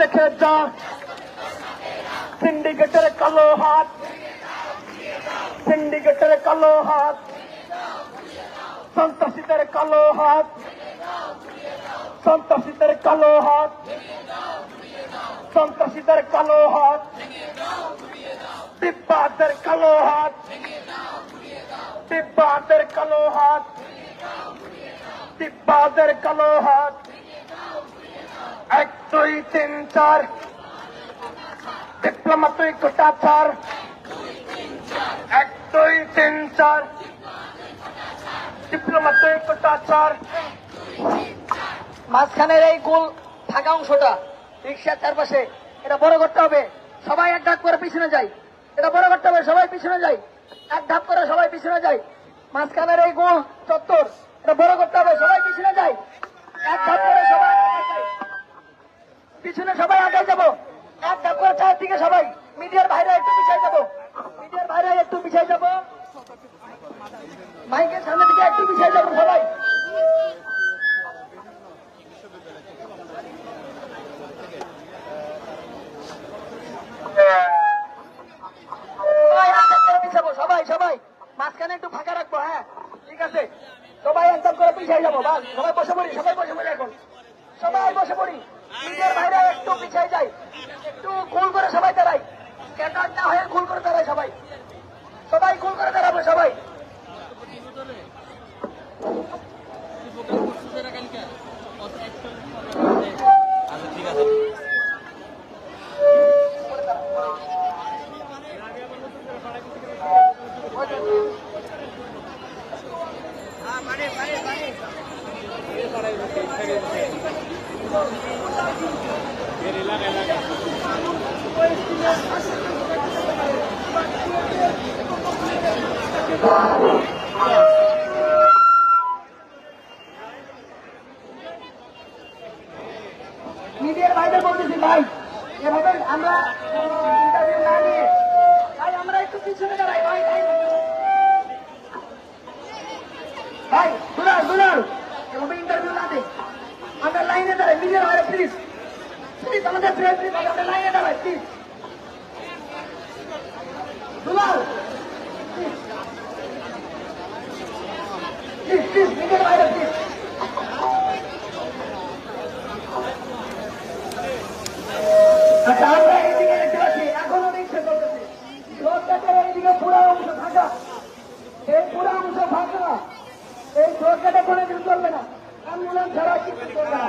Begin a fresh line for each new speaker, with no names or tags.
দেখে যা সিন্ডিকেটের কালো হাত সিন্ডিকেটের কালো হাত সন্ত্রাসীদের কালো হাত সন্ত্রাসীদের কালো হাত সন্ত্রাসীদের কালো হাত তিব্বাতের কালো হাত তিব্বাতের কালো হাত তিব্বাতের কালো হাত তিন চার ডিপ্লোমা তুই গোটা চার এক দুই তিন চার ডিপ্লোমা তুই গোটা চার।
মাঝখানের এই গোল ফাঁকা অংশটা, রিক্সার চারপাশে, এটা বড় করতে হবে। সবাই এক ধাপ করে পিছনে যাই এটা বড় করতে হবে, সবাই পিছনে যাই এক ধাপ করে সবাই পিছনে যাই মাঝখানের এই গোল চত্বর, এটা বড় করতে হবে, সবাই পিছনে যাই এক ধাপ করে সবাই আগে যাই। পিছনে সবাই আগে যাব এক ধাপ চারদিকে সবাই মিডিয়ার বাইরে একটু পিছিয়ে যাব। মিডিয়ার বাইরে একটু পিছিয়ে যাব। মাইকের সামনে দিকে একটু পিছিয়ে যাব সবাই। সবাই ফাঁকা হ্যাঁ। ঠিক আছে। একদম করে পিছিয়ে যাব সবাই বসে পড়ি, সবাই বসে পড়ি এখন। সবাই বসে পড়ি। বাইরে মিডিয়ার বাইরে বলতেছি ভাই। এভাবে আমরা ইন্টারভিউ না নিয়ে আমরা একটু পিছনে দাঁড়াই ভাই ভাই ভাই দুলাল দুলাল এভাবে ইন্টারভিউ না দেই আমরা লাইনে দাঁড়াই মিডিয়ার বাইরে প্লিজ প্লিজ আমাদের প্রিয় প্লিজ আমরা লাইনে দাঁড়াই প্লিজ দুলাল প্লিজ প্লিজ মিডিয়ার বাইরে প্লিজ আচ্ছা আমরা এইদিকে দেখতে পাচ্ছি এখনও দেখতে করতেছি রোডঘাটের এইদিকে পুরো অংশ ফাঁকা এই রোডঘাটে কোনো কিছু চলবে না। অ্যাম্বুলেন্স ছাড়া কিছু চলবে না।